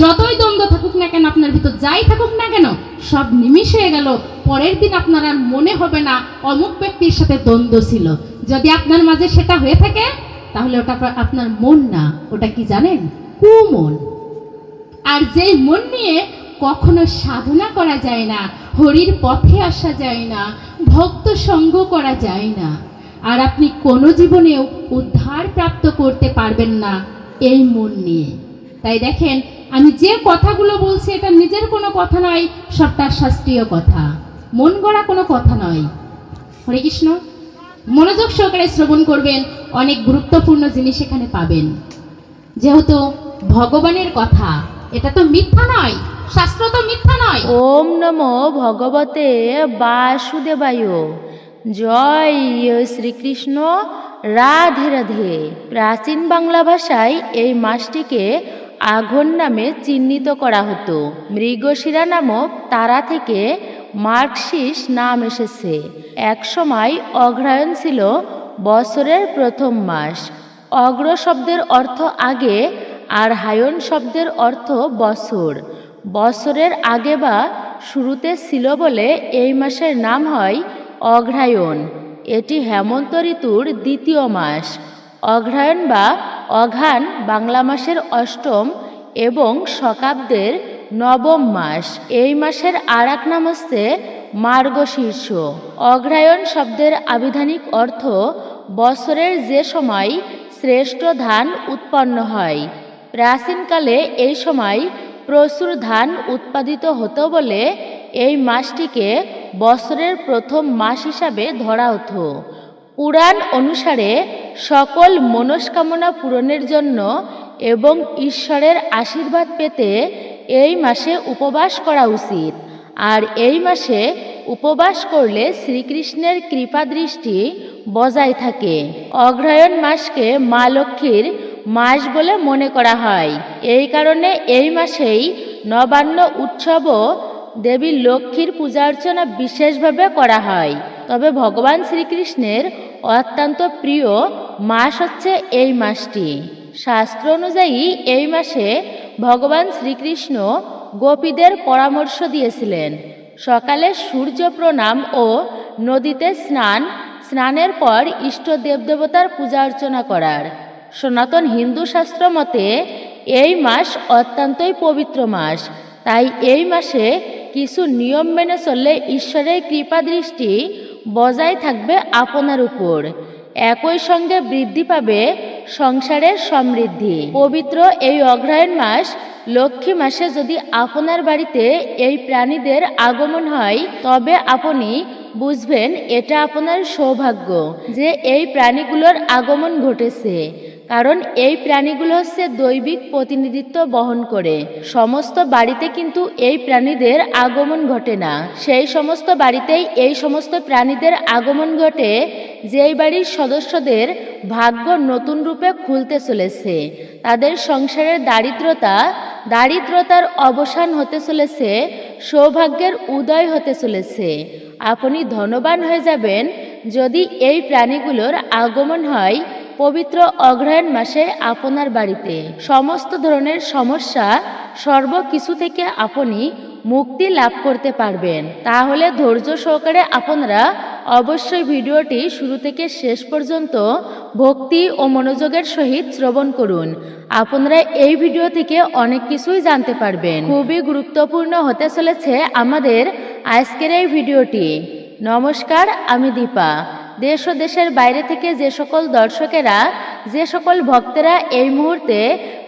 যতই দ্বন্দ্ব থাকুক না কেন, আপনার ভিতর যাই থাকুক না কেন, সব নিমিষ হয়ে গেল। পরের দিন আপনার আর মনে হবে না, অমুক ব্যক্তির সাথে দ্বন্দ্ব ছিল। যদি আপনার মাঝে সেটা হয়ে থাকে, তাহলে ওটা আপনার মন না। ওটা কি জানেন? কুমন। আর যেই মন নিয়ে কখনো সাধনা করা যায় না, হরির পথে আসা যায় না, ভক্ত সঙ্গ করা যায় না, আর আপনি কোনো জীবনেও উদ্ধার প্রাপ্ত করতে পারবেন না এই মন নিয়ে। তাই দেখেন আমি যে কথাগুলো বলছি, এটা নিজের কোনো কথা নয় সবটা শাস্ত্রীয় কথা। মন গড়া কোনো কথা নয়। হরে কৃষ্ণ। মনোযোগ সহকারে শ্রবণ করবেন, অনেক গুরুত্বপূর্ণ জিনিস এখানে পাবেন। যেহেতু ভগবানের কথা, এটা তো মিথ্যা নয়, শাস্ত্র তো মিথ্যা নয়। ওম নমো ভগবতে বাসুদেবায়। জয় শ্রীকৃষ্ণ। রাধে রাধে। প্রাচীন বাংলা ভাষায় এই মাসটিকে আঘন নামে চিহ্নিত করা হতো। মৃগশিরা নামক তারা থেকে মার্কশিস নাম এসেছে। একসময় অগ্রহায়ণ ছিল বছরের প্রথম মাস। অগ্র শব্দের অর্থ আগে, আর হায়ন শব্দের অর্থ বছর। বছরের আগে বা শুরুতে ছিল বলে এই মাসের নাম হয় অগ্রহায়ণ এটি হেমন্ত ঋতুর দ্বিতীয় মাস। অগ্রহায়ণ বা অঘান বাংলা মাসের অষ্টম এবং শকাব্দের নবম মাস। এই মাসের আর এক নাম হচ্ছে মার্গশীর্ষ অঘ্রায়ণ শব্দের আবিধানিক অর্থ বছরের যে সময় শ্রেষ্ঠ ধান উৎপন্ন হয়। প্রাচীনকালে এই সময় প্রচুর ধান উৎপাদিত হতো বলে এই মাসটিকে বছরের প্রথম মাস হিসাবে ধরা হতো। পুরাণ অনুসারে সকল মনস্কামনা পূরণের জন্য এবং ঈশ্বরের আশীর্বাদ পেতে এই মাসে উপবাস করা উচিত। আর এই মাসে উপবাস করলে শ্রীকৃষ্ণের কৃপা দৃষ্টি বজায় থাকে। অগ্রহায়ণ মাসকে মা লক্ষ্মীর মাস বলে মনে করা হয়। এই কারণে এই মাসেই নবান্ন উৎসবও দেবী লক্ষ্মীর পূজা অর্চনা বিশেষভাবে করা হয়। তবে ভগবান শ্রীকৃষ্ণের অত্যন্ত প্রিয় মাস হচ্ছে এই মাসটি। শাস্ত্র অনুযায়ী এই মাসে ভগবান শ্রীকৃষ্ণ গোপীদের পরামর্শ দিয়েছিলেন। সকালে সূর্য প্রণাম ও নদীতে স্নান, স্নানের পর ইষ্ট দেবদেবতার পূজা অর্চনা করার। সনাতন হিন্দু শাস্ত্র মতে, এই মাস অত্যন্তই পবিত্র মাস। তাই এই মাসে কিছু নিয়ম মেনে চললে ঈশ্বরের কৃপা দৃষ্টি বজায় থাকবে আপনার উপর। একই সঙ্গে বৃদ্ধি পাবে সংসারের সমৃদ্ধি। পবিত্র এই অগ্রহায়ণ মাস, লক্ষ্মী মাসে যদি আপনার বাড়িতে এই প্রাণীদের আগমন হয়, তবে আপনি বুঝবেন এটা আপনার সৌভাগ্য যে এই প্রাণীগুলোর আগমন ঘটেছে। কারণ এই প্রাণীগুলো হচ্ছে দৈবিক প্রতিনিধিত্ব বহন করে। সমস্ত বাড়িতে কিন্তু এই প্রাণীদের আগমন ঘটে না। সেই সমস্ত বাড়িতেই এই সমস্ত প্রাণীদের আগমন ঘটে, যেই বাড়ির সদস্যদের ভাগ্য নতুন রূপে খুলতে চলেছে। তাদের সংসারের দারিদ্রতা, দারিদ্রতার অবসান হতে চলেছে, সৌভাগ্যের উদয় হতে চলেছে। আপনি ধনবান হয়ে যাবেন যদি এই প্রাণীগুলোর আগমন হয় পবিত্র অগ্রহায়ণ মাসে আপনার বাড়িতে। সমস্ত ধরনের সমস্যা সর্বকিছু থেকে আপনি মুক্তি লাভ করতে পারবেন। তাহলে ধৈর্য সহকারে আপনারা অবশ্যই ভিডিওটি শুরু থেকে শেষ পর্যন্ত ভক্তি ও মনোযোগের সহিত শ্রবণ করুন। আপনারা এই ভিডিও থেকে অনেক কিছুই জানতে পারবেন। খুবই গুরুত্বপূর্ণ হতে চলেছে আমাদের আজকের এই ভিডিওটি। নমস্কার, আমি দীপা। দেশ ও দেশের বাইরে থেকে যে সকল দর্শকেরা যে সকল ভক্তেরা এই মুহূর্তে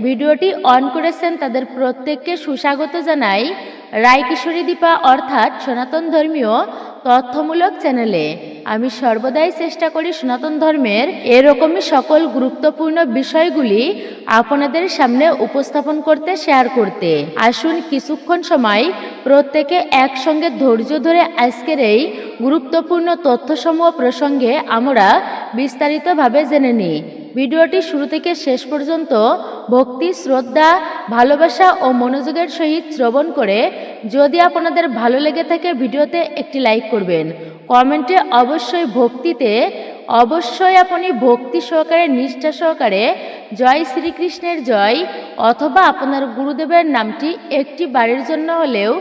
ভিডিওটি অন করেছেন, তাদের প্রত্যেককে সুস্বাগত জানাই রায়কিশোরী দীপা অর্থাৎ সনাতন ধর্মীয় তথ্যমূলক চ্যানেলে। আমি সর্বদাই চেষ্টা করি সনাতন ধর্মের এরকমই সকল গুরুত্বপূর্ণ বিষয়গুলি আপনাদের সামনে উপস্থাপন করতে, শেয়ার করতে। আসুন কিছুক্ষণ সময় প্রত্যেকে একসঙ্গে ধৈর্য ধরে আজকের এই গুরুত্বপূর্ণ তথ্যসমূহ প্রসঙ্গে আমরা বিস্তারিতভাবে জেনে নিই। ভিডিওটি শুরু থেকে শেষ পর্যন্ত ভক্তি, শ্রদ্ধা, ভালোবাসা ও মনোযোগের সহিত শ্রবণ করে যদি আপনাদের ভালো লেগে থাকে ভিডিওতে একটি লাইক করবেন। কমেন্টে অবশ্যই ভক্তিতে, অবশ্যই আপনি ভক্তি সহকারে, নিষ্ঠা সহকারে জয় শ্রীকৃষ্ণের জয় অথবা আপনার গুরুদেবের নামটি একটি বাড়ির জন্য হলেও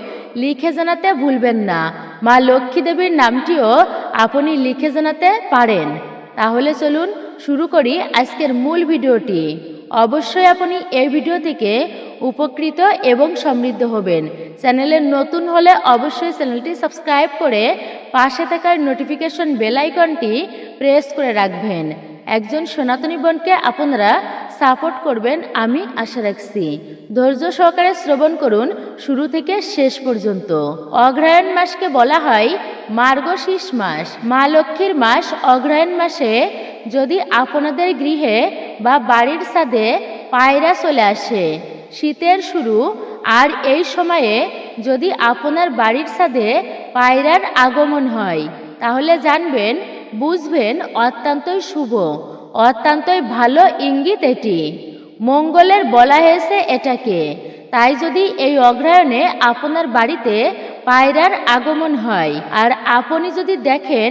লিখে জানাতে ভুলবেন না। মা লক্ষ্মী দেবীর নামটিও আপনি লিখে জানাতে পারেন। তাহলে চলুন শুরু করি আজকের মূল ভিডিওটি। অবশ্যই আপনি এই ভিডিও থেকে উপকৃত এবং সমৃদ্ধ হবেন। চ্যানেলে নতুন হলে অবশ্যই চ্যানেলটি সাবস্ক্রাইব করে পাশে থাকার নোটিফিকেশন বেল আইকনটি প্রেস করে রাখবেন। একজন সনাতনী বোনকে আপনারা সাপোর্ট করবেন, আমি আশা রাখছি। ধৈর্য সহকারে শ্রবণ করুন, শুরু থেকে শেষ পর্যন্ত। অগ্রহায়ণ মাসকে বলা হয় মার্গশীষ মাস। মা লক্ষ্মীর মাস অগ্রহায়ণ মাসে যদি আপনাদের গৃহে বা বাড়ির ছাদে পায়রা চলে আসে, শীতের শুরু, আর এই সময়ে যদি আপনার বাড়ির ছাদে পায়রার আগমন হয়, তাহলে জানবেন বুঝবেন অত্যন্তই শুভ, অত্যন্তই ভালো ইঙ্গিত এটি। মঙ্গলের বলা হয়েছে এটাকে। তাই যদি এই অগ্রহায়ণে আপনার বাড়িতে পায়রার আগমন হয়, আর আপনি যদি দেখেন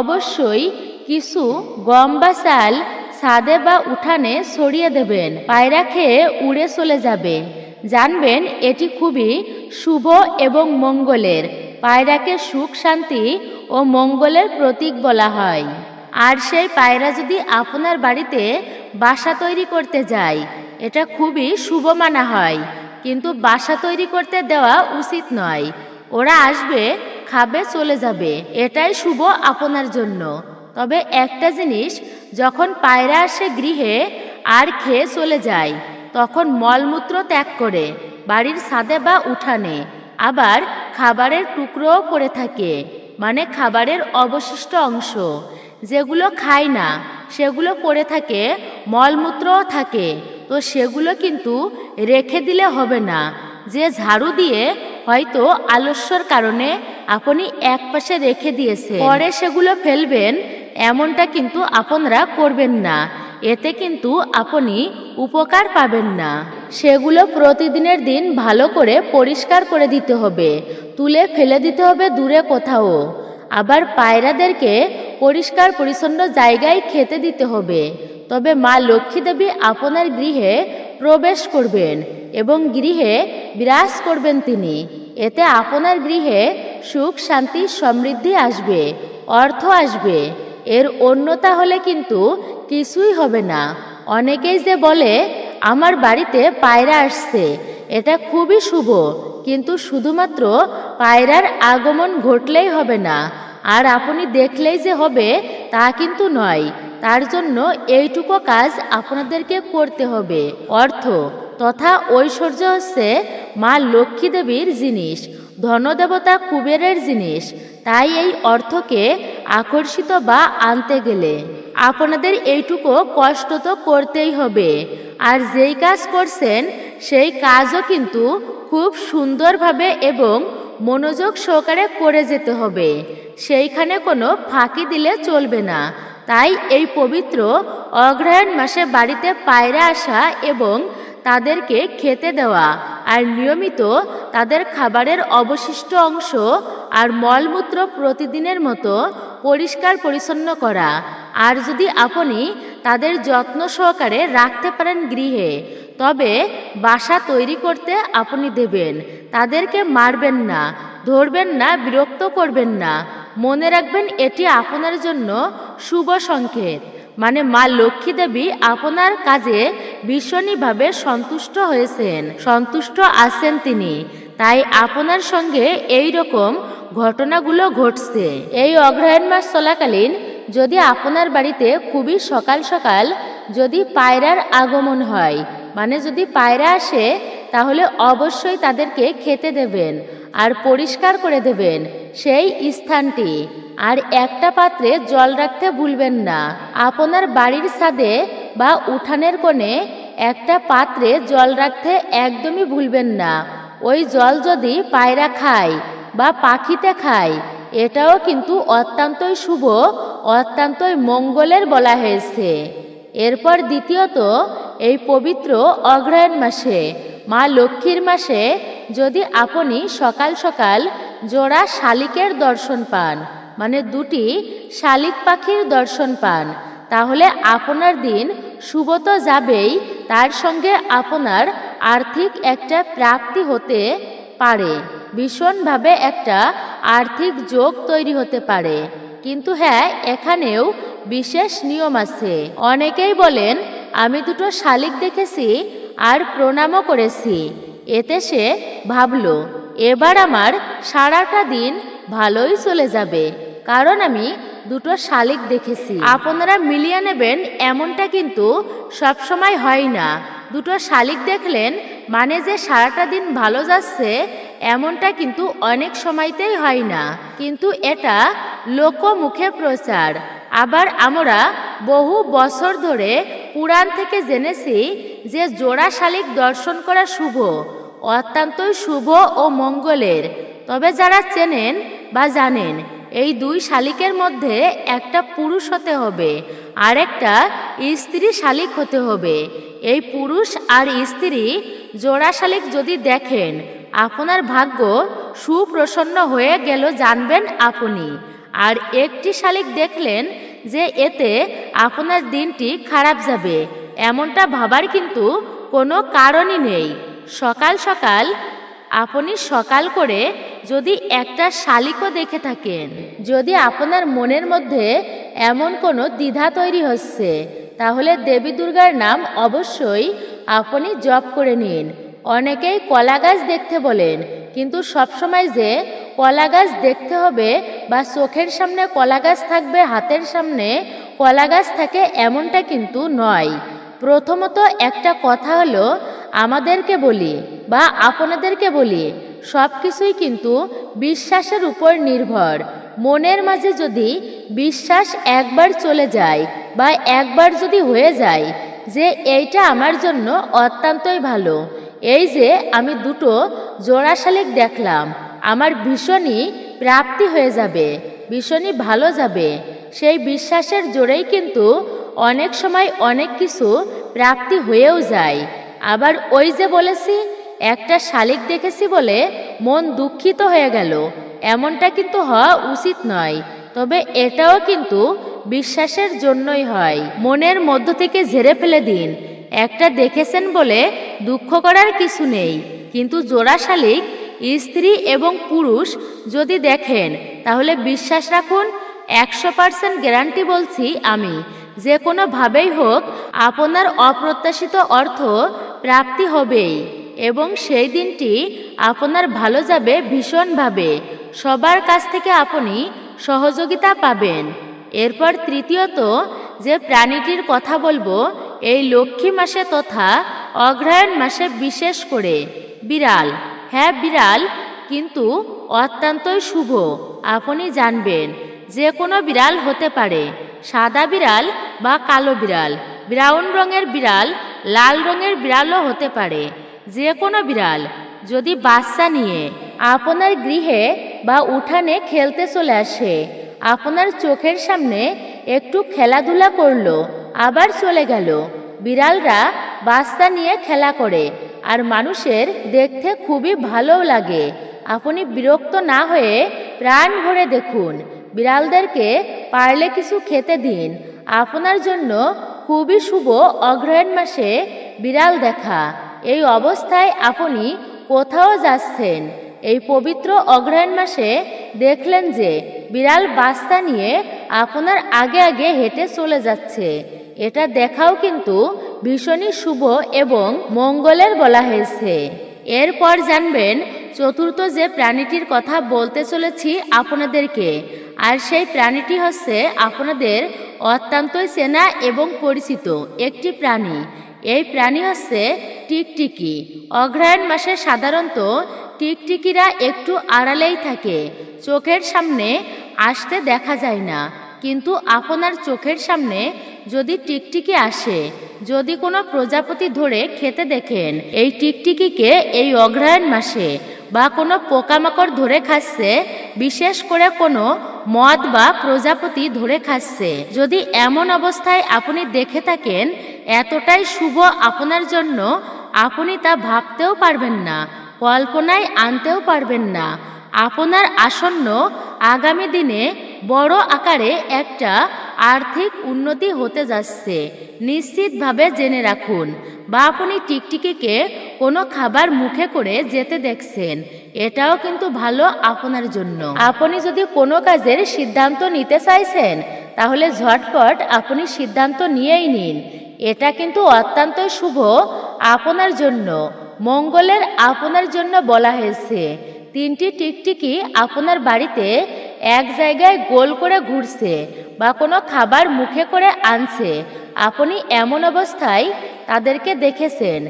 অবশ্যই কিছু গম বা চাল ছাদে বা উঠানে ছড়িয়ে দেবেন, পায়রা খেয়ে উড়ে চলে যাবে। জানবেন এটি খুবই শুভ এবং মঙ্গলের। পায়রাকে সুখ, শান্তি ও মঙ্গলের প্রতীক বলা হয়। আর সেই পায়রা যদি আপনার বাড়িতে বাসা তৈরি করতে যায়, এটা খুবই শুভ মানা হয়। কিন্তু বাসা তৈরি করতে দেওয়া উচিত নয়। ওরা আসবে, খাবে, চলে যাবে, এটাই শুভ আপনার জন্য। তবে একটা জিনিস, যখন পায়রা আসে গৃহে আর খেয়ে চলে যায়, তখন মলমূত্র ত্যাগ করে, বাড়ির ছাদে বা উঠানে আবার খাবারের টুকরোও করে থাকে মানে খাবারের অবশিষ্ট অংশ। যেগুলো খায় না, সেগুলো পড়ে থাকে, মলমূত্রও থাকে, তো সেগুলো কিন্তু রেখে দিলে হবে না। যে ঝাড়ু দিয়ে হয়তো আলস্যর কারণে আপনি এক পাশে রেখে দিয়েছে পরে সেগুলো ফেলবেন, এমনটা কিন্তু আপনারা করবেন না। এতে কিন্তু আপনি উপকার পাবেন না। সেগুলো প্রতিদিনের দিন ভালো করে পরিষ্কার করে দিতে হবে, তুলে ফেলে দিতে হবে দূরে কোথাও। আবার পায়রাদেরকে পরিষ্কার পরিচ্ছন্ন জায়গায় খেতে দিতে হবে। তবে মা লক্ষ্মী দেবী আপনার গৃহে প্রবেশ করবেন এবং গৃহে বিরাজ করবেন তিনি। এতে আপনার গৃহে সুখ, শান্তি, সমৃদ্ধি আসবে, অর্থ আসবে। এর অন্যতা হলে কিন্তু কিছুই হবে না। অনেকেই যে বলে, আমার বাড়িতে পায়রা আসছে। এটা খুবই শুভ, কিন্তু শুধুমাত্র পায়রার আগমন ঘটলেই হবে না। আর আপনি দেখলেই যে হবে, তা কিন্তু নয়। তার জন্য এইটুকু কাজ আপনাদেরকে করতে হবে। অর্থ, তথা ঐশ্বর্য হচ্ছে মা লক্ষ্মী দেবীর জিনিস। ধনদেবতা কুবেরের জিনিস। তাই এই অর্থকে আকর্ষিত বা আনতে গেলে আপনাদের এইটুকু কষ্ট তো করতেই হবে। আর যেই কাজ করছেন, সেই কাজও কিন্তু খুব সুন্দরভাবে এবং মনোযোগ সহকারে করে যেতে হবে। সেইখানে কোনো ফাঁকি দিলে চলবে না। তাই এই পবিত্র অগ্রহায়ণ মাসে বাড়িতে পায়রা আসা এবং তাদেরকে খেতে দেওয়া আর নিয়মিত তাদের খাবারের অবশিষ্ট অংশ আর মলমূত্র প্রতিদিনের মতো পরিষ্কার পরিচ্ছন্ন করা। আর যদি আপনি তাদের যত্ন সহকারে রাখতে পারেন গৃহে, তবে বাসা তৈরি করতে আপনি দেবেন। তাদেরকে মারবেন না, ধরবেন না, বিরক্ত করবেন না। মনে রাখবেন এটি আপনার জন্য শুভ সংকেত। মানে মা লক্ষ্মী দেবী আপনার কাজে ভীষণীভাবে সন্তুষ্ট হয়েছেন। সন্তুষ্ট আছেন তিনি। তাই আপনার সঙ্গে এই রকম ঘটনাগুলো ঘটছে। এই অগ্রহায়ণ মাস চলাকালীন যদি আপনার বাড়িতে খুবই সকাল সকাল যদি পায়রার আগমন হয় মানে যদি পায়রা আসে, তাহলে অবশ্যই তাদেরকে খেতে দেবেন আর পরিষ্কার করে দেবেন সেই স্থানটি। আর একটা পাত্রে জল রাখতে ভুলবেন না। আপনার বাড়ির ছাদে বা উঠানের কোণে একটা পাত্রে জল রাখতে একদমই ভুলবেন না। ওই জল যদি পায়রা খায় বা পাখিতে খায় এটাও কিন্তু অত্যন্তই শুভ, অত্যন্তই মঙ্গলের বলা হয়েছে। এরপর দ্বিতীয়ত, এই পবিত্র অগ্রহায়ণ মাসে, মা লক্ষ্মীর মাসে যদি আপনি সকাল সকাল জোড়া শালিকের দর্শন পান মানে দুটি শালিক পাখির দর্শন পান, তাহলে আপনার দিন শুভ তো যাবেই, তার সঙ্গে আপনার আর্থিক একটা প্রাপ্তি হতে পারে। ভীষণভাবে একটা আর্থিক যোগ তৈরি হতে পারে। কিন্তু হ্যাঁ এখানেও বিশেষ নিয়ম আছে। অনেকেই বলেন, আমি দুটো শালিক দেখেছি আর প্রণামও করেছি। এতে সে ভাবল, এবার আমার সারাটা দিন ভালোই চলে যাবে। কারণ আমি দুটো শালিক দেখেছি। আপনারা মিলিয়ে নেবেন, এমনটা কিন্তু সব সময় হয় না। দুটো শালিক দেখলেন মানে যে সারাটা দিন ভালো যাচ্ছে, এমনটা কিন্তু অনেক সময়তেই হয় না। কিন্তু এটা লোকমুখে প্রচার। আবার আমরা বহু বছর ধরে পুরাণ থেকে জেনেছি যে জোড়া শালিক দর্শন করা শুভ, অত্যন্তই শুভ ও মঙ্গলের। তবে যারা চেনেন বা জানেন এই দুই শালিকের মধ্যে একটা পুরুষ হতে হবে আর একটা স্ত্রী শালিক হতে হবে। এই পুরুষ আর স্ত্রী জোড়া শালিক যদি দেখেন, আপনার ভাগ্য সুপ্রসন্ন হয়ে গেল জানবেন আপনি। আর একটি শালিক দেখলেন যে এতে আপনার দিনটি খারাপ যাবে, এমনটা ভাবার কিন্তু কোনো কারণই নেই। সকাল সকাল আপনি সকাল করে যদি একটা শালিকও দেখে থাকেন, যদি আপনার মনের মধ্যে এমন কোনো দ্বিধা তৈরি হচ্ছে, তাহলে দেবী দুর্গার নাম অবশ্যই আপনি জপ করে নিন। অনেকেই কলা গাছ দেখতে বলেন, কিন্তু সবসময় যে কলা গাছ দেখতে হবে বা চোখের সামনে কলা গাছ থাকবে, হাতের সামনে কলা গাছ থাকে, এমনটা কিন্তু নয়। প্রথমত একটা কথা হলো আমাদেরকে বলি বা আপনাদেরকে বলি সব কিছুই কিন্তু বিশ্বাসের উপর নির্ভর। মনের মাঝে যদি বিশ্বাস একবার চলে যায় বা একবার যদি হয়ে যায় যে এইটা আমার জন্য অত্যন্তই ভালো। এই যে আমি দুটো জোড়া শালিক দেখলাম, আমার ভীষণই প্রাপ্তি হয়ে যাবে, ভীষণই ভালো যাবে। সেই বিশ্বাসের জোরেই কিন্তু অনেক সময় অনেক কিছু প্রাপ্তি হয়েও যায়। আবার ওই যে বলেছি, একটা শালিক দেখেছি বলে মন দুঃখিত হয়ে গেল। এমনটা কিন্তু হওয়া উচিত নয়, তবে এটাও কিন্তু বিশ্বাসের জন্যই হয়। মনের মধ্য থেকে ঝেড়ে ফেলে দিন। একটা দেখেছেন বলে দুঃখ করার কিছু নেই, কিন্তু জোড়া শালিক, স্ত্রী এবং পুরুষ যদি দেখেন, তাহলে বিশ্বাস রাখুন, একশো পার্সেন্ট গ্যারান্টি বলছি আমি। যে কোনোভাবেই হোক, আপনার অপ্রত্যাশিত অর্থ প্রাপ্তি হবেই এবং সেই দিনটি আপনার ভালো যাবে ভীষণভাবে। সবার কাছ থেকে আপনি সহযোগিতা পাবেন। এরপর তৃতীয়ত, যে প্রাণীটির কথা বলব, এই লক্ষ্মী মাসে তথা অগ্রহায়ণ মাসে বিশেষ করে। বিড়াল। হ্যাঁ বিড়াল, কিন্তু অত্যন্তই শুভ। আপনি জানবেন, যে কোনো বিড়াল হতে পারে। সাদা বিড়াল বা কালো বিড়াল। ব্রাউন রঙের বিড়াল, লাল রঙের বিড়ালও হতে পারে। যে কোনো বিড়াল, যদি বাচ্চা নিয়ে আপনার গৃহে বা উঠানে খেলতে চলে আসে, আপনার চোখের সামনে একটু খেলাধুলা করল, আবার চলে গেল। বিড়ালরা বাচ্চা নিয়ে খেলা করে, আর মানুষের দেখতে খুবই ভালো লাগে। আপনি বিরক্ত না হয়ে প্রাণ ভরে দেখুন। বিড়ালদেরকে পারলে কিছু খেতে দিন। আপনার জন্য খুবই শুভ অগ্রহায়ণ মাসে বিড়াল দেখা। এই অবস্থায় আপনি কোথাও যাচ্ছেন? এই পবিত্র অগ্রহায়ণ মাসে দেখলেন যে বিড়াল বাস্তা নিয়ে আপনার আগে আগে হেঁটে চলে যাচ্ছে। এটা দেখাও কিন্তু ভীষণই শুভ এবং মঙ্গলের বলা হয়েছে। এরপর জানবেন, চতুর্থ যে প্রাণীটির কথা বলতে চলেছি আপনাদেরকে, আর সেই প্রাণীটি হচ্ছে আপনাদের অত্যন্তই চেনা এবং পরিচিত একটি প্রাণী। এই প্রাণী হচ্ছে টিকটিকি। অগ্রহায়ণ মাসে সাধারণত টিকটিকিরা একটু আড়ালেই থাকে। চোখের সামনে আসতে দেখা যায় না। কিন্তু আপনার চোখের সামনে যদি টিকটিকি আসে, যদি কোনো প্রজাপতি ধরে খেতে দেখেন, এই টিকটিকিকে এই অগ্রহায়ণ মাসে বা কোনো পোকামাকড় ধরে খাচ্ছে, বিশেষ করে কোনো মদ বা প্রজাপতি ধরে খাচ্ছে, যদি এমন অবস্থায় আপনি দেখে থাকেন, এতটাই শুভ আপনার জন্য, আপনি তা ভাবতেও পারবেন না, কল্পনায় আনতেও পারবেন না। আপনার আসন্ন আগামী দিনে বড় আকারে একটা আর্থিক উন্নতি হতে যাচ্ছে। নিশ্চিতভাবে জেনে রাখুন বা আপনি টিকটিকিকে কোনো খাবার মুখে করে যেতে দেখছেন। এটাও কিন্তু ভালো আপনার জন্য। আপনি যদি কোনো কাজের সিদ্ধান্ত নিতে চাইছেন, তাহলে ঝটপট আপনি সিদ্ধান্ত নিয়েই নিন। এটা কিন্তু অত্যন্ত শুভ আপনার জন্য। মঙ্গলের আপনার জন্য বলা হয়েছে। তিনটি টিকটিকি আপনার বাড়িতে এক জায়গায় গোল করে ঘুরছে বা কোনো খাবার মুখে করে আনছে, আপনি এমন অবস্থায় তাদেরকে দেখেছেন।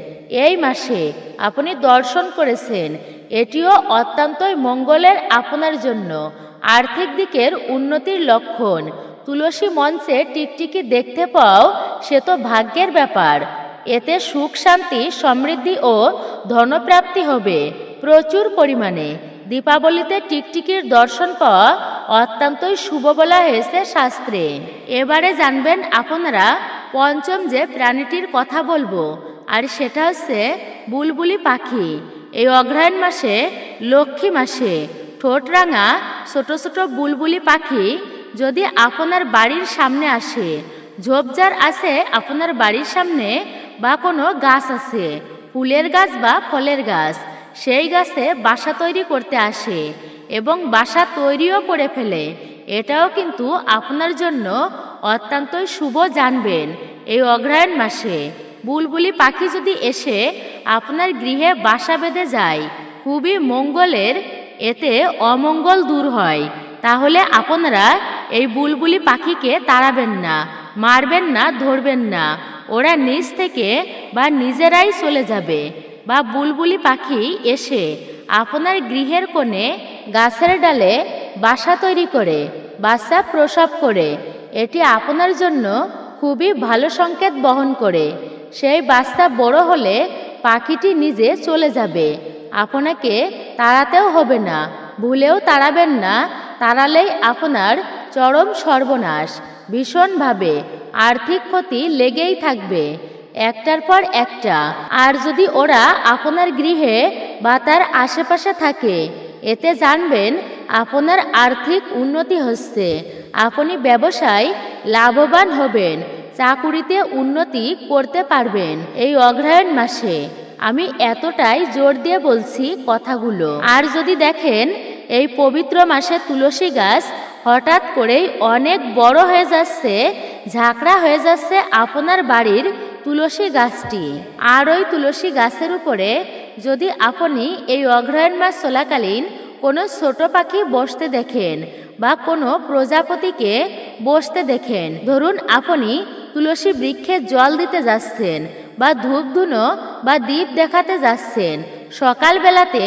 এই মাসে আপনি দর্শন করেছেন। এটিও অত্যন্তই মঙ্গলের আপনার জন্য। আর্থিক দিকের উন্নতির লক্ষণ। তুলসী মঞ্চে টিকটিকি দেখতে পাও, সে তো ভাগ্যের ব্যাপার। এতে সুখ, শান্তি, সমৃদ্ধি ও ধনপ্রাপ্তি হবে প্রচুর পরিমাণে। দীপাবলিতে টিকটিকির দর্শন পাওয়া অত্যন্তই শুভ বলা হয়েছে শাস্ত্রে। এবারে জানবেন আপনারা পঞ্চম যে প্রাণীটির কথা বলব, আর সেটা হচ্ছে বুলবুলি পাখি। এই অগ্রহায়ণ মাসে, লক্ষ্মী মাসে ঠোঁটরাঙা ছোট ছোট বুলবুলি পাখি যদি আপনার বাড়ির সামনে আসে, ঝোপঝাড় আছে আপনার বাড়ির সামনে বা কোনো গাছ আছে, ফুলের গাছ বা ফলের গাছ সেই গাছে বাসা তৈরি করতে আসে এবং বাসা তৈরিও করে ফেলে। এটাও কিন্তু আপনার জন্য অত্যন্তই শুভ জানবেন এই অগ্রহায়ণ মাসে। বুলবুলি পাখি যদি এসে আপনার গৃহে বাসা বেঁধে যায়, খুবই মঙ্গলের, এতে অমঙ্গল দূর হয়। তাহলে আপনারা এই বুলবুলি পাখিকে তাড়াবেন না, মারবেন না, ধরবেন না। ওরা নিজ থেকে বা নিজেরাই চলে যাবে। বা বুলবুলি পাখি এসে আপনার গৃহের কোণে গাছের ডালে বাসা তৈরি করে বাচ্চা প্রসব করে। এটি আপনার জন্য খুবই ভালো সংকেত বহন করে। সেই বাচ্চা বড় হলে পাখিটি নিজে চলে যাবে। আপনাকে তাড়াতেও হবে না, ভুলেও তাড়াবেন না। তাড়ালেই আপনার চরম সর্বনাশ, ভীষণভাবে আর্থিক ক্ষতি লেগেই থাকবে। একটার পর একটা। আর যদি ওরা আপনার গৃহে বা তার আশেপাশে থাকে, এতে জানবেন আপনার আর্থিক উন্নতি হচ্ছে। আপনি ব্যবসায় লাভবান হবেন, চাকুরিতে উন্নতি করতে পারবেন এই অগ্রহায়ণ মাসে। আমি এতটাই জোর দিয়ে বলছি কথাগুলো। আর যদি দেখেন, এই পবিত্র মাসে তুলসী গাছ হঠাৎ করেই অনেক বড় হয়ে যাচ্ছে, ঝাঁকড়া হয়ে যাচ্ছে আপনার বাড়ির তুলসী গাছটি আর ওই তুলসী গাছের উপরে যদি আপনি এই অগ্রহায়ণ মাস চলাকালীন কোনো ছোট পাখি বসতে দেখেন বা কোনো প্রজাপতিকে বসতে দেখেন, ধরুন আপনি তুলসী বৃক্ষে জল দিতে যাচ্ছেন বা ধূপ ধুনো বা দ্বীপ দেখাতে যাচ্ছেন, সকালবেলাতে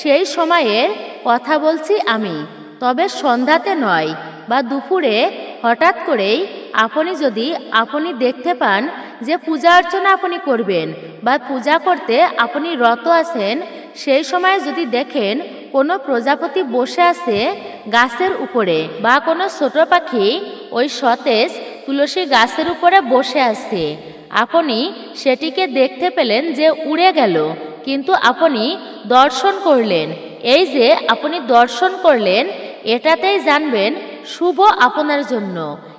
সেই সময়ের কথা বলছি আমি। তবে সন্ধ্যাতে নয় বা দুপুরে হঠাৎ করেই আপনি যদি আপনি দেখতে পান যে পূজা অর্চনা আপনি করবেন বা পূজা করতে আপনি রত আছেন, সেই সময় যদি দেখেন কোনো প্রজাপতি বসে আছে গাছের উপরে বা কোনো ছোট পাখি ওই সতেজ তুলসী গাছের উপরে বসে আছে, আপনি সেটিকে দেখতে পেলেন যে উড়ে গেল, কিন্তু আপনি দর্শন করলেন। এই যে আপনি দর্শন করলেন, এটাতেই জানবেন শুভ আপনার জন্য।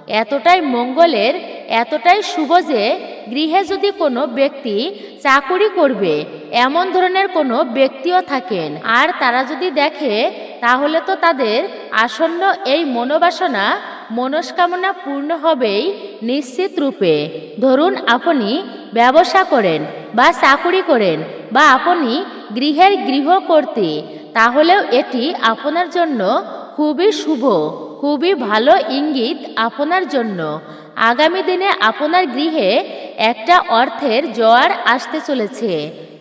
এতটাই মঙ্গলের, এতটাই শুভ যে গৃহে যদি কোনো ব্যক্তি চাকুরি করবে, এমন ধরনের কোনো ব্যক্তিও থাকেন। আর তারা যদি দেখে, তাহলে তো তাদের আসন্ন এই মনোবাসনা, মনস্কামনা পূর্ণ হবেই নিশ্চিত রূপে। ধরুন আপনি ব্যবসা করেন বা চাকুরি করেন বা আপনি গৃহের গৃহ করতে তাহলেও এটি আপনার জন্য খুবই শুভ। খুবই ভালো ইঙ্গিত আপনার জন্য। আগামী দিনে আপনার গৃহে একটা অর্থের জোয়ার আসতে চলেছে।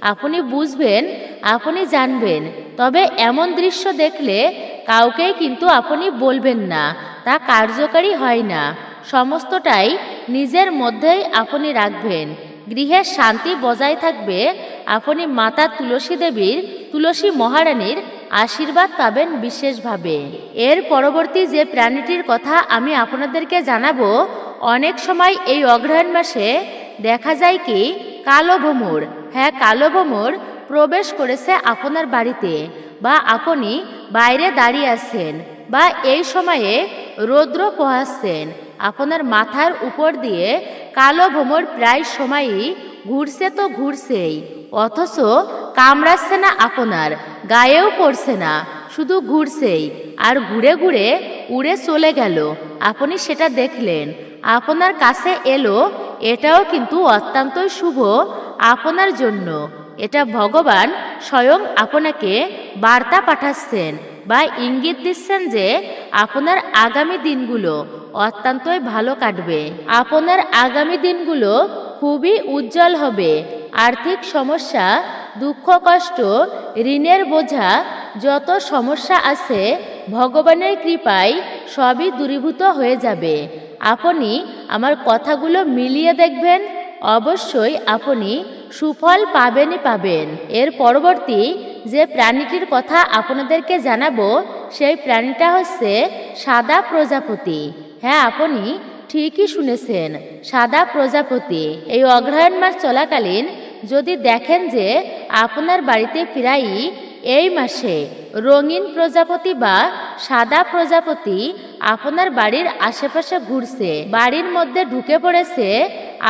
আপনি বুঝবেন, আপনি জানবেন, তবে এমন দৃশ্য দেখলে কাউকেই কিন্তু আপনি বলবেন না, তা কার্যকারী হয় না। সমস্তটাই নিজের মধ্যেই আপনি রাখবেন। গৃহে শান্তি বজায় থাকবে। আপনি মাতা তুলসী দেবীর, তুলসী মহারানীর আশীর্বাদ পাবেন বিশেষভাবে। এর পরবর্তী যে প্রাণীটির কথা আমি আপনাদেরকে জানাব, অনেক সময় এই অগ্রহায়ণ মাসে দেখা যায় কি, কালো ভ্রমর হ্যাঁ কালো ভ্রমর প্রবেশ করেছে আপনার বাড়িতে বা আপনি বাইরে দাঁড়িয়ে আছেন বা এই সময়ে রৌদ্র পোহাচ্ছেন। আপনার মাথার উপর দিয়ে কালো ভ্রমর প্রায় সময়ই ঘুরছে তো ঘুরছেই। অথচ কামড়াচ্ছে না আপনার, গায়েও পড়ছে না, শুধু ঘুরছেই। আর ঘুরে ঘুরে উড়ে চলে গেল। আপনি সেটা দেখলেন। আপনার কাছে এলো, এটাও কিন্তু অত্যন্তই শুভ আপনার জন্য। এটা ভগবান স্বয়ং আপনাকে বার্তা পাঠাচ্ছেন বা ইঙ্গিত দিচ্ছেন যে আপনার আগামী দিনগুলো অত্যন্তই ভালো কাটবে। আপনার আগামী দিনগুলো খুবই উজ্জ্বল হবে। আর্থিক সমস্যা, দুঃখ, কষ্ট, ঋণের বোঝা, যত সমস্যা আছে, ভগবানের কৃপায় সবই দূরীভূত হয়ে যাবে। আপনি আমার কথাগুলো মিলিয়ে দেখবেন, অবশ্যই আপনি সুফল পাবেনই পাবেন। এর পরবর্তী যে প্রাণীটির কথা আপনাদেরকে জানাব, সেই প্রাণীটা হচ্ছে সাদা প্রজাপতি। হ্যাঁ আপনি ঠিকই শুনেছেন, সাদা প্রজাপতি। এই অগ্রহায়ণ মাস চলাকালীন যদি দেখেন যে আপনার বাড়িতে প্রায়ই এই মাসে রঙিন প্রজাপতি বা সাদা প্রজাপতি আপনার বাড়ির আশেপাশে ঘুরছে, বাড়ির মধ্যে ঢুকে পড়েছে,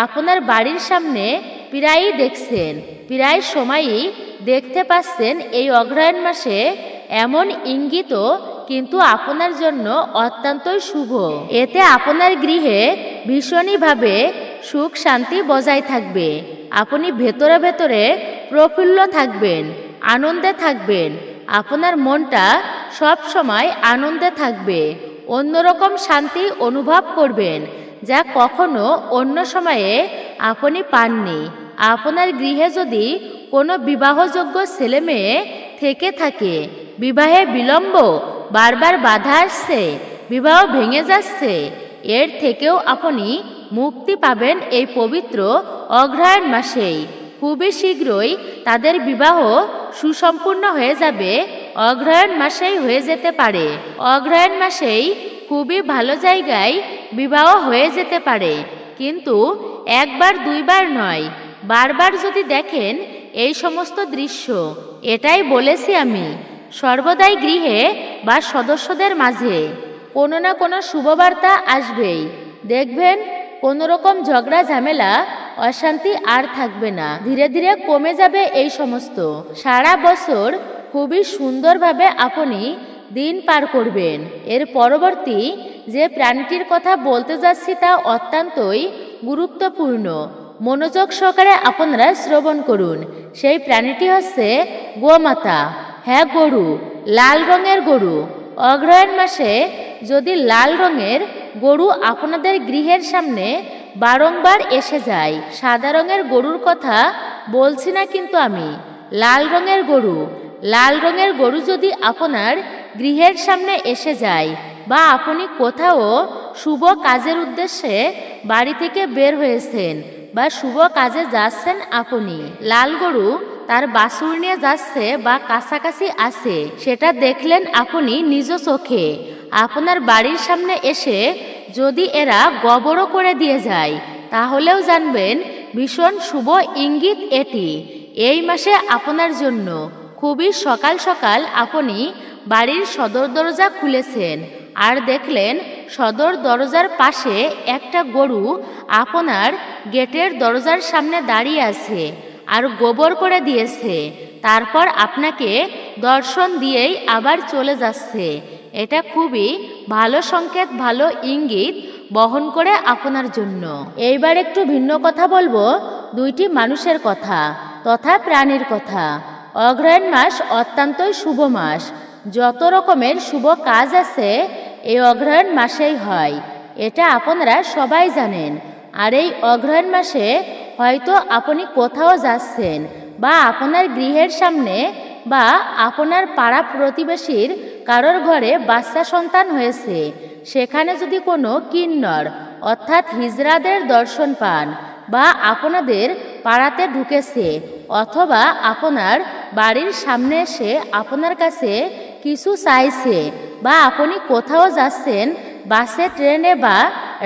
আপনার বাড়ির সামনে প্রায়ই দেখছেন, প্রায় সময়ই দেখতে পাচ্ছেন এই অগ্রহায়ণ মাসে এমন ইঙ্গিতও কিন্তু আপনার জন্য অত্যন্তই শুভ। এতে আপনার গৃহে ভীষণইভাবে সুখ শান্তি বজায় থাকবে। আপনি ভেতরে ভেতরে প্রফুল্ল থাকবেন, আনন্দে থাকবেন। আপনার মনটা সব সময় আনন্দে থাকবে। অন্যরকম শান্তি অনুভব করবেন যা কখনো অন্য সময়ে আপনি পাননি। আপনার গৃহে যদি কোনো বিবাহযোগ্য ছেলেমেয়ে থেকে থাকে, বিবাহে বিলম্ব বারবার বাধা আসছে, বিবাহ ভেঙে যাচ্ছে। এর থেকেও আপনি মুক্তি পাবেন এই পবিত্র অগ্রহায়ণ মাসেই। খুবই শীঘ্রই তাদের বিবাহ সুসম্পূর্ণ হয়ে যাবে। অগ্রহায়ণ মাসেই হয়ে যেতে পারে। অগ্রহায়ণ মাসেই খুবই ভালো জায়গায় বিবাহ হয়ে যেতে পারে। কিন্তু একবার, দুইবার নয়, বারবার যদি দেখেন এই সমস্ত দৃশ্য, এটাই বলেছি আমি। সর্বদাই গৃহে বা সদস্যদের মাঝে কোনো না কোনো শুভবার্তা আসবেই। দেখবেন কোনো রকম ঝগড়া, ঝামেলা, অশান্তি আর থাকবে না। ধীরে ধীরে কমে যাবে এই সমস্ত। সারা বছর খুবই সুন্দরভাবে আপনি দিন পার করবেন। এর পরবর্তী যে প্রাণীটির কথা বলতে যাচ্ছি তা অত্যন্তই গুরুত্বপূর্ণ। মনোযোগ সহকারে আপনারা শ্রবণ করুন। সেই প্রাণীটি হচ্ছে গোমাতা। হ্যাঁ গরু, লাল রঙের গরু। অগ্রহায়ণ মাসে যদি লাল রঙের গরু আপনাদের গৃহের সামনে বারংবার এসে যায়, সাদা রঙের গরুর কথা বলছি না কিন্তু আমি। লাল রঙের গরু, লাল রঙের গরু যদি আপনার গৃহের সামনে এসে যায় বা আপনি কোথাও শুভ কাজের উদ্দেশ্যে বাড়ি থেকে বের হয়েছেন বা শুভ কাজে যাচ্ছেন আপনি, লাল গরু তার বাসুর নিয়ে যাচ্ছে বা কাছাকাছি আছে, সেটা দেখলেন আপনি নিজ চোখে। আপনার বাড়ির সামনে এসে যদি এরা গবরও করে দিয়ে যায়, তাহলেও জানবেন ভীষণ শুভ ইঙ্গিত এটি। এই মাসে আপনার জন্য খুবই সকাল সকাল আপনি বাড়ির সদর দরজা খুলেছেন আর দেখলেন সদর দরজার পাশে একটা গরু আপনার গেটের দরজার সামনে দাঁড়িয়ে আছে। আর গোবর করে দিয়েছে। তারপর আপনাকে দর্শন দিয়েই আবার চলে যাচ্ছে। এটা খুবই ভালো সংকেত, ভালো ইঙ্গিত বহন করে আপনার জন্য। এইবার একটু ভিন্ন কথা বলব। দুইটি মানুষের কথা তথা প্রাণীর কথা। অগ্রহায়ণ মাস অত্যন্তই শুভ মাস। যত রকমের শুভ কাজ আছে, এই অগ্রহায়ণ মাসেই হয়। এটা আপনারা সবাই জানেন। আর এই অগ্রহায়ণ মাসে হয়তো আপনি কোথাও যাচ্ছেন বা আপনার গৃহের সামনে বা আপনার পাড়া প্রতিবেশীর কারোর ঘরে বাচ্চা সন্তান হয়েছে, সেখানে যদি কোনো কিন্নর অর্থাৎ হিজড়াদের দর্শন পান বা আপনাদের পাড়াতে ঢুকেছে অথবা আপনার বাড়ির সামনে এসে আপনার কাছে কিছু চাইছে বা আপনি কোথাও যাচ্ছেন, বাসে, ট্রেনে বা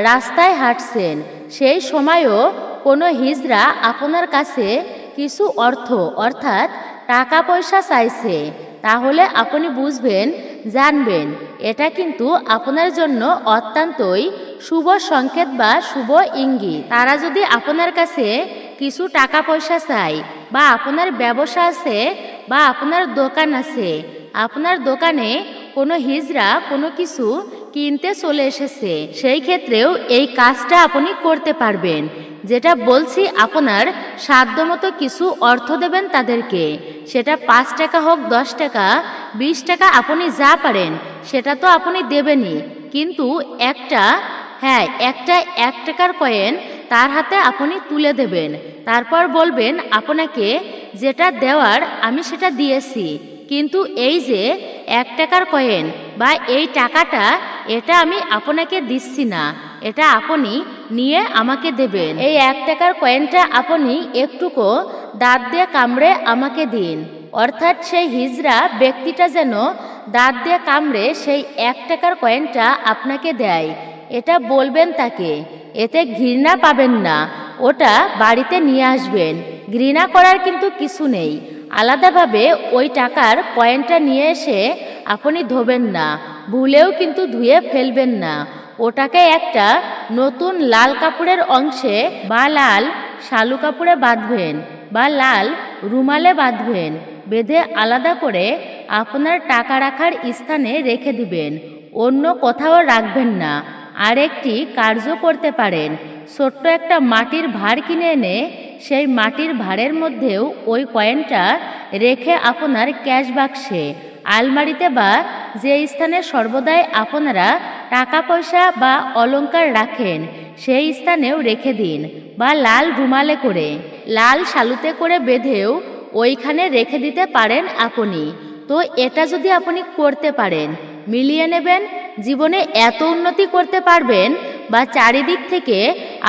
রাস্তায় হাঁটছেন, সেই সময়ও কোনো হিজরা আপনার কাছে কিছু অর্থ, অর্থাৎ টাকা পয়সা চাইছে, তাহলে আপনি বুঝবেন, জানবেন। এটা কিন্তু আপনার জন্য অত্যন্তই শুভ সংকেত বা শুভ ইঙ্গিত। তারা যদি আপনার কাছে কিছু টাকা পয়সা চায়, বা আপনার ব্যবসা আছে, বা আপনার দোকান আছে, আপনার দোকানে কোনো হিজরা, কোনো কিছু কিনতে চলে এসেছে। সেই ক্ষেত্রেও এই কাজটা আপনি করতে পারবেন। যেটা বলছি, আপনার সাধ্যমতো কিছু অর্থ দেবেন তাদেরকে। সেটা পাঁচ টাকা হোক, দশ টাকা, বিশ টাকা, আপনি যা পারেন, সেটা তো আপনি দেবেনই। কিন্তু একটা হ্যাঁ একটা এক টাকার কয়েন তার হাতে আপনি তুলে দেবেন। তারপর বলবেন, আপনাকে যেটা দেওয়ার আমি সেটা দিয়েছি। কিন্তু এই যে এক টাকার কয়েন বা এই টাকাটা, এটা আমি আপনাকে দিচ্ছি না। এটা আপনি নিয়ে আমাকে দেবেন। এই এক টাকার কয়েনটা আপনি একটুকু দাঁত দিয়ে কামড়ে আমাকে দিন। অর্থাৎ সেই হিজড়া ব্যক্তিটা যেন দাঁত দিয়ে কামড়ে সেই এক টাকার কয়েনটা আপনাকে দেয়। এটা বলবেন তাকে। এতে ঘৃণা পাবেন না। ওটা বাড়িতে নিয়ে আসবেন। ঘৃণা করার কিন্তু কিছু নেই। আলাদাভাবে ওই টাকার পয়েন্টটা নিয়ে এসে আপনি ধোবেন না, ভুলেও কিন্তু ধুয়ে ফেলবেন না। ওটাকে একটা নতুন লাল কাপড়ের অংশে বা লাল শালু কাপড়ে বাঁধবেন বা লাল রুমালে বাঁধবেন, বেঁধে আলাদা করে আপনার টাকা রাখার স্থানে রেখে দিবেন, অন্য কোথাও রাখবেন না। আর একটি কার্য করতে পারেন। ছোট্ট একটা মাটির ভার কিনে এনে সেই মাটির ভাড়ের মধ্যেও ওই কয়েনটা রেখে আপনার ক্যাশ বাক্সে, আলমারিতে বা যে স্থানে সর্বদাই আপনারা টাকা পয়সা বা অলংকার রাখেন, সেই স্থানেও রেখে দিন বা লাল রুমালে করে, লাল শালুতে করে বেঁধেও ওইখানে রেখে দিতে পারেন আপনি। তো এটা যদি আপনি করতে পারেন মিলিয়ে নেবেন, জীবনে এত উন্নতি করতে পারবেন বা চারিদিক থেকে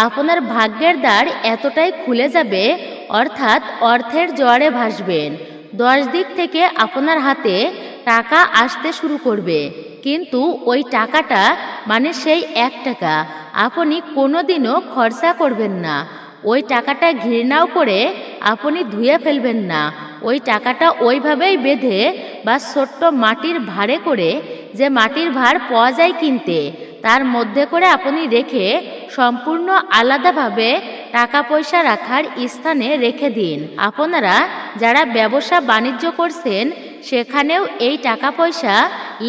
আপনার ভাগ্যের দ্বার এতটাই খুলে যাবে, অর্থাৎ অর্থের জোয়ারে ভাসবেন। দশ দিক থেকে আপনার হাতে টাকা আসতে শুরু করবে। কিন্তু ওই টাকাটা মানে সেই এক টাকা। আপনি কোনোদিনও খরচা করবেন না। ওই টাকাটা ঘৃণাও করে আপনি ধুয়ে ফেলবেন না। ওই টাকাটা ওইভাবেই বেঁধে বা ছোট্ট মাটির ভাড়ে করে যে মাটির ভার পাওয়া যায় কিনতে, তার মধ্যে করে আপনি রেখে সম্পূর্ণ আলাদাভাবে টাকা পয়সা রাখার স্থানে রেখে দিন। আপনারা যারা ব্যবসা বাণিজ্য করছেন, সেখানেও এই টাকা পয়সা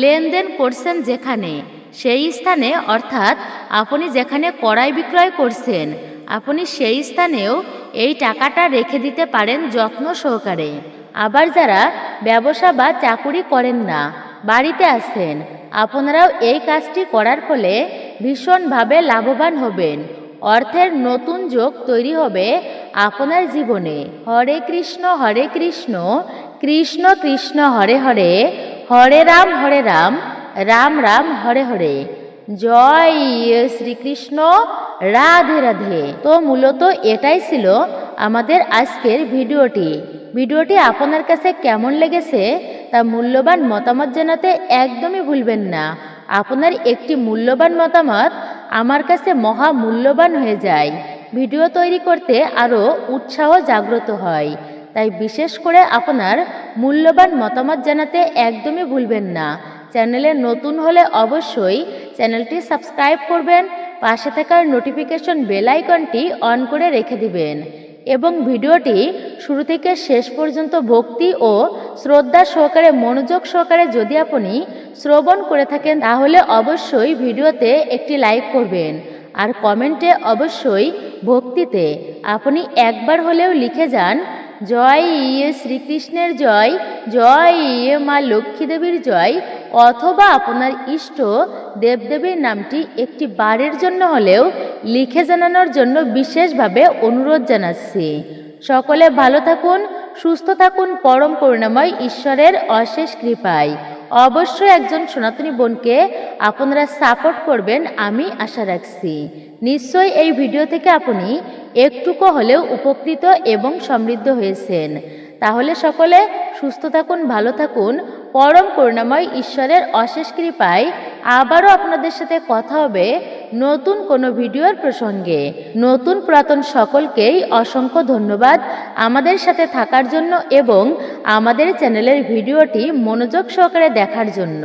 লেনদেন করছেন যেখানে। সেই স্থানে, অর্থাৎ আপনি যেখানে কড়াই বিক্রয় করছেন, আপনি সেই স্থানেও এই টাকাটা রেখে দিতে পারেন যত্ন সহকারে। আবার যারা ব্যবসা বা চাকুরি করেন না বাড়িতে আছেন আপনারাও এই কাজটি করার ফলে ভীষণভাবে লাভবান হবেন। অর্থের নতুন যোগ তৈরি হবে আপনার জীবনে। হরে কৃষ্ণ হরে কৃষ্ণ কৃষ্ণ কৃষ্ণ, হরে হরে হরে রাম হরে রাম রাম রাম, হরে হরে। জয় শ্রীকৃষ্ণ, রাধে রাধে। তো মূলত এটাই ছিল আমাদের আজকের ভিডিওটি। ভিডিওটি আপনার কাছে কেমন লেগেছে তা মূল্যবান মতামত জানাতে একদমই ভুলবেন না। আপনার একটি মূল্যবান মতামত আমার কাছে মহা মূল্যবান হয়ে যায়। ভিডিও তৈরি করতে আরও উৎসাহ জাগ্রত হয়। তাই বিশেষ করে আপনার মূল্যবান মতামত জানাতে একদমই ভুলবেন না। চ্যানেলে নতুন হলে অবশ্যই চ্যানেলটি সাবস্ক্রাইব করবেন, পাশে থাকার নোটিফিকেশন বেল আইকনটি অন করে রেখে দিবেন। এবং ভিডিওটি শুরু থেকে শেষ পর্যন্ত ভক্তি ও শ্রদ্ধা সহকারে, মনোযোগ সহকারে যদি আপনি শ্রবণ করে থাকেন, তাহলে অবশ্যই ভিডিওতে একটি লাইক করবেন। আর কমেন্টে অবশ্যই ভক্তিতে। আপনি একবার হলেও লিখে যান, জয় ইয়ে শ্রীকৃষ্ণের জয় জয় ইয়ে মা লক্ষ্মী দেবীর জয় অথবা আপনার ইষ্ট দেবদেবীর নামটি একটি বারের জন্য হলেও লিখে জানানোর জন্য বিশেষভাবে অনুরোধ জানাচ্ছি। সকলে ভালো থাকুন, সুস্থ থাকুন, পরম করুণাময় ঈশ্বরের অশেষ কৃপায়। অবশ্যই একজন সনাতনী বোনকে আপনারা সাপোর্ট করবেন, আমি আশা রাখছি। নিশ্চয়ই এই ভিডিও থেকে আপনি একটুকু হলেও উপকৃত এবং সমৃদ্ধ হয়েছেন। তাহলে সকলে সুস্থ থাকুন, ভালো থাকুন। পরম করুণাময় ঈশ্বরের অশেষ কৃপায় আবারও আপনাদের সাথে কথা হবে নতুন কোনো ভিডিওর প্রসঙ্গে। নতুন পুরাতন সকলকেই অসংখ্য ধন্যবাদ আমাদের সাথে থাকার জন্য এবং আমাদের চ্যানেলের ভিডিওটি মনোযোগ সহকারে দেখার জন্য।